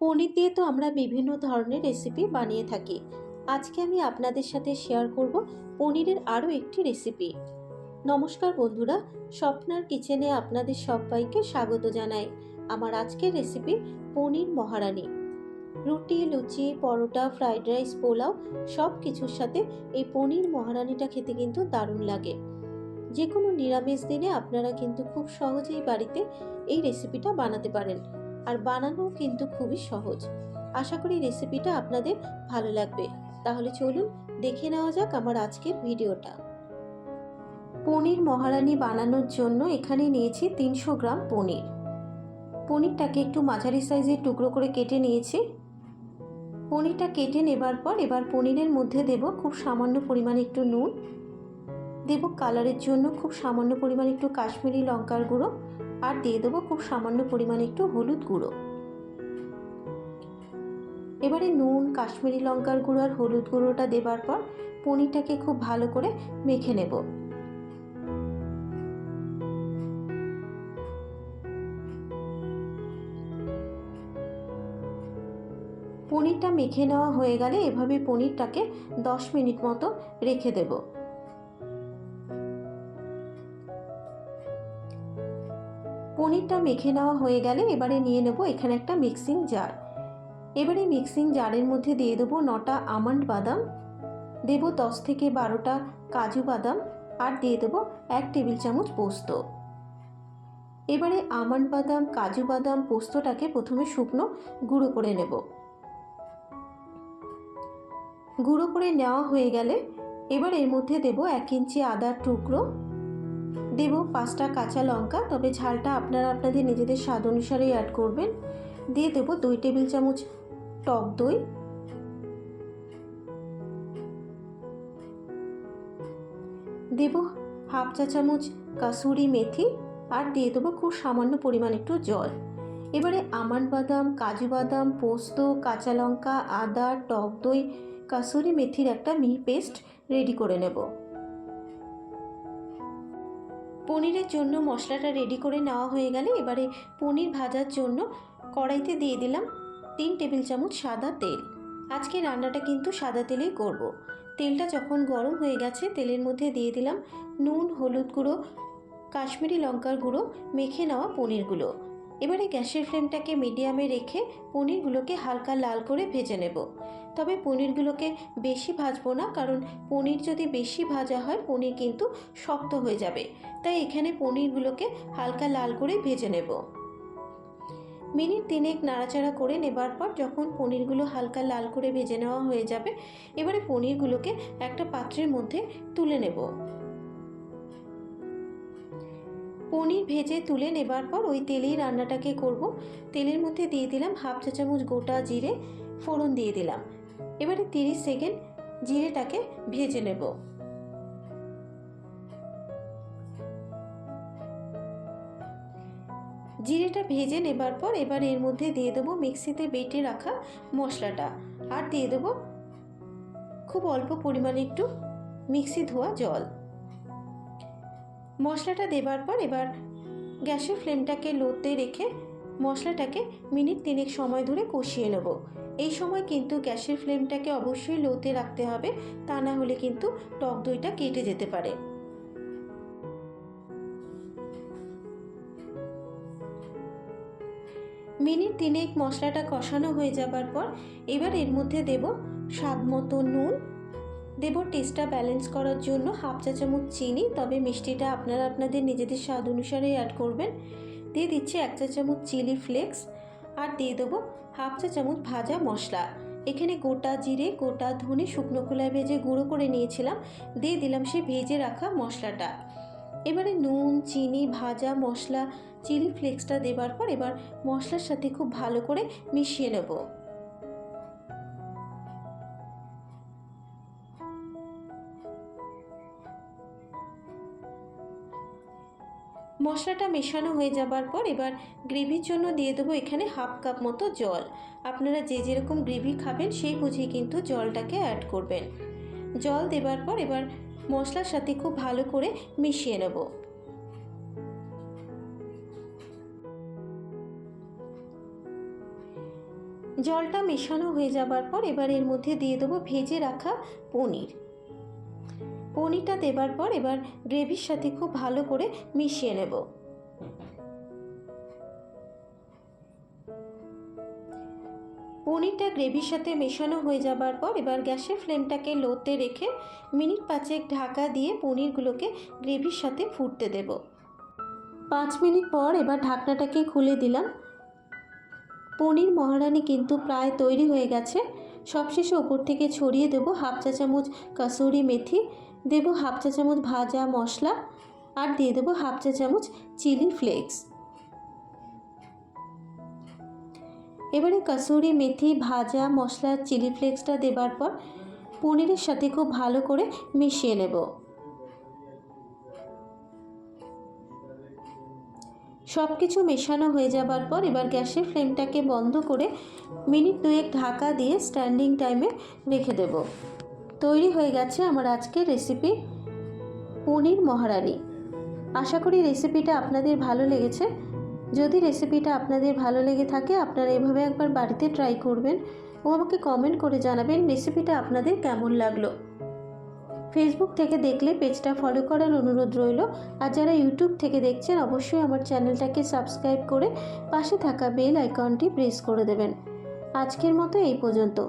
পনির দিয়ে তো আমরা বিভিন্ন ধরনের রেসিপি বানিয়ে থাকি। আজকে আমি আপনাদের সাথে শেয়ার করব পনিরের আরও একটি রেসিপি নমস্কার বন্ধুরা, স্বপ্নার কিচেনে আপনাদের সবাইকে স্বাগত জানাই। আমার আজকের রেসিপি পনির মহারানী। রুটি, লুচি, পরোটা ফ্রাইড রাইস পোলাও সব কিছুর সাথে এই পনির মহারানিটা খেতে কিন্তু দারুণ লাগে। যে কোনো নিরামিষ দিনে আপনারা কিন্তু খুব সহজেই বাড়িতে এই রেসিপিটা বানাতে পারেন। আর বানানো কিন্তু খুবই সহজ। আশা করি রেসিপিটা আপনাদের ভালো লাগবে। তাহলে চলুন দেখে নেওয়া যাক আমার আজকের ভিডিওটা। পনির মহারানি বানানোর জন্য এখানে নিয়েছি তিনশো গ্রাম পনির। পনিরটাকে একটু মাঝারি সাইজের টুকরো করে কেটে নিয়েছি। পনিরটা কেটে নেবার পর এবার পনিরের মধ্যে দেব খুব সামান্য পরিমাণে একটু নুন। দেব কালারের জন্য খুব সামান্য পরিমাণে একটু কাশ্মীরি লঙ্কার গুঁড়ো। আর দিয়ে দেবো খুব সামান্য পরিমাণে একটু হলুদ গুঁড়ো। এবারে নুন, কাশ্মীরি লঙ্কার গুঁড়ো আর হলুদ গুঁড়োটা দেবার পর পনিরটাকে খুব ভালো করে মেখে নেব। পনিরটা মেখে নেওয়া হয়ে গেলে এভাবে পনিরটাকে দশ মিনিট মতো রেখে দেবো। পনিরটা মেখে নেওয়া হয়ে গেলে এবারে নিয়ে নেব এখানে একটা মিক্সিং জার এবারে মিক্সিং জারের মধ্যে দিয়ে দেবো নটা আমন্ড বাদাম, দেব দশ থেকে বারোটা কাজু বাদাম আর দিয়ে দেবো এক টেবিল চামচ পোস্ত। এবারে আমন্ড বাদাম, কাজু বাদাম, পোস্তটাকে প্রথমে শুকনো গুঁড়ো করে নেব। গুঁড়ো করে নেওয়া হয়ে গেলে এবার এর মধ্যে দেব এক ইঞ্চি আদার টুকরো দেব পাঁচটা কাঁচা লঙ্কা, তবে ঝালটা আপনারা আপনাদের নিজেদের স্বাদ অনুসারেই অ্যাড করবেন। দিয়ে দেবো দুই টেবিল চামচ টক দই। দেব হাফ চা চামচ কাসুরি মেথি আর দিয়ে দেবো খুব সামান্য পরিমাণ একটু জল। এবারে আমন্ড বাদাম, কাজু বাদাম, পোস্ত, কাঁচা লঙ্কা, আদা, টক দই, কাসুরি মেথির একটা মিহি পেস্ট রেডি করে নেব। পনিরের জন্য মশলাটা রেডি করে নেওয়া হয়ে গেলে এবারে পনির ভাজার জন্য কড়াইতে দিয়ে দিলাম তিন টেবিল চামচ সাদা তেল আজকে রান্নাটা কিন্তু সাদা তেলেই করব। তেলটা যখন গরম হয়ে গেছে, তেলের মধ্যে দিয়ে দিলাম নুন, হলুদ গুঁড়ো, কাশ্মীরি লঙ্কার গুঁড়ো, মেখে নেওয়া পনিরগুলো এবারে গ্যাসের ফ্লেমটাকে মিডিয়ামে রেখে পনিরগুলোকে হালকা লাল করে ভেজে নেব। তবে পনিরগুলোকে বেশি ভাজবো না, কারণ পনির যদি বেশি ভাজা হয়, পনির কিন্তু শক্ত হয়ে যাবে। তাই এখানে পনিরগুলোকে হালকা লাল করে ভেজে নেব। মিনিট তিনেক নাড়াচাড়া করে নেবার পর যখন পনিরগুলো হালকা লাল করে ভেজে নেওয়া হয়ে যাবে, এবারে পনিরগুলোকে একটা পাত্রের মধ্যে তুলে নেব। পনির ভেজে তুলে নেবার পর ওই তেলেই রান্নাটাকে করব। তেলের মধ্যে দিয়ে দিলাম হাফ চা চামচ গোটা জিরে, ফোড়ন দিয়ে দিলাম। এবারে তিরিশ সেকেন্ড জিরেটাকে ভেজে নেব। জিরেটা ভেজে নেবার পর এবার এর মধ্যে দিয়ে দেবো মিক্সিতে বেটে রাখা মশলাটা। আর দিয়ে দেবো খুব অল্প পরিমাণে একটু মিক্সি ধোয়া জল। মশলাটা দেবার পর এবার গ্যাসের ফ্লেমটাকে লোতে রেখে মশলাটাকে মিনিট তিনেক সময় ধরে কষিয়ে নেব। এই সময় কিন্তু গ্যাসের ফ্লেমটাকে অবশ্যই লোতে রাখতে হবে, তা না হলে কিন্তু টক দইটা কেটে যেতে পারে। মিনিট তিনেক মশলাটা কষানো হয়ে যাবার পর এবার এর মধ্যে দেব স্বাদ মতো নুন দেব টেস্টটা ব্যালেন্স করার জন্য হাফ চা চামচ চিনি, তবে মিষ্টিটা আপনারা আপনাদের নিজেদের স্বাদ অনুসারে অ্যাড করবেন। দিয়ে দিচ্ছি এক চা চামচ চিলি ফ্লেক্স আর দিয়ে দেবো হাফ চা চামচ ভাজা মশলা। এখানে গোটা জিরে, গোটা ধনে, শুকনো খোলায় ভেজে গুঁড়ো করে নিয়েছিলাম। দিয়ে দিলাম সে ভেজে রাখা মশলাটা। এবারে নুন, চিনি, ভাজা মশলা চিলি ফ্লেক্সটা দেবার পর এবার মশলার সাথে খুব ভালো করে মিশিয়ে নেব। মশলাটা মেশানো হয়ে যাবার পর এবার গ্রেভির জন্য দিয়ে দেবো এখানে হাফ কাপ মতো জল। আপনারা যে যেরকম গ্রেভি খাবেন সেই বুঝেই কিন্তু জলটাকে অ্যাড করবেন। জল দেবার পর এবার মশলার সাথে খুব ভালো করে মিশিয়ে নেব। জলটা মেশানো হয়ে যাবার পর এবার এর মধ্যে দিয়ে দেবো ভেজে রাখা পনির। পনিরটা দেবার পর এবার গ্রেভির সাথে খুব ভালো করে মিশিয়ে নেব। পনিরটা গ্রেভির সাথে মেশানো হয়ে যাবার পর এবার গ্যাসের ফ্লেমটাকে লোতে রেখে মিনিট পাঁচেক ঢাকা দিয়ে পনিরগুলোকে গ্রেভির সাথে ফুটতে দেব। পাঁচ মিনিট পর এবার ঢাকনাটাকে খুলে দিলাম। পনির মহারানি কিন্তু প্রায় তৈরি হয়ে গেছে। সবশেষে ওপর থেকে ছড়িয়ে দেবো হাফ চা চামচ কাসুরি মেথি। দেবো হাফ চা চামচ ভাজা মশলা আর দিয়ে দেবো হাফ চা চামচ চিলি ফ্লেক্স। এবারে কাসুরি মেথি, ভাজা মশলা, চিলি ফ্লেক্সটা দেবার পর পনিরের সাথে খুব ভালো করে মিশিয়ে নেব। সব কিছু মেশানো হয়ে যাবার পর এবার গ্যাসের ফ্লেমটাকে বন্ধ করে মিনিট দুয়েক ঢাকা দিয়ে স্ট্যান্ডিং টাইমে রেখে দেব। তৈরি হয়ে গেছে আমার আজকের রেসিপি পনির মহারানি। আশা করি রেসিপিটা আপনাদের ভালো লেগেছে। যদি রেসিপিটা আপনাদের ভালো লেগে থাকে, আপনারা এভাবে একবার বাড়িতে ট্রাই করবেন ও আমাকে কমেন্ট করে জানাবেন রেসিপিটা আপনাদের কেমন লাগল। ফেসবুক থেকে দেখলে পেজটা ফলো করার অনুরোধ রইল। আর যারা ইউটিউব থেকে দেখছেন, অবশ্যই আমার চ্যানেলটাকে সাবস্ক্রাইব করে পাশে থাকা বেল আইকনটি প্রেস করে দেবেন। আজকের মতো এই পর্যন্ত।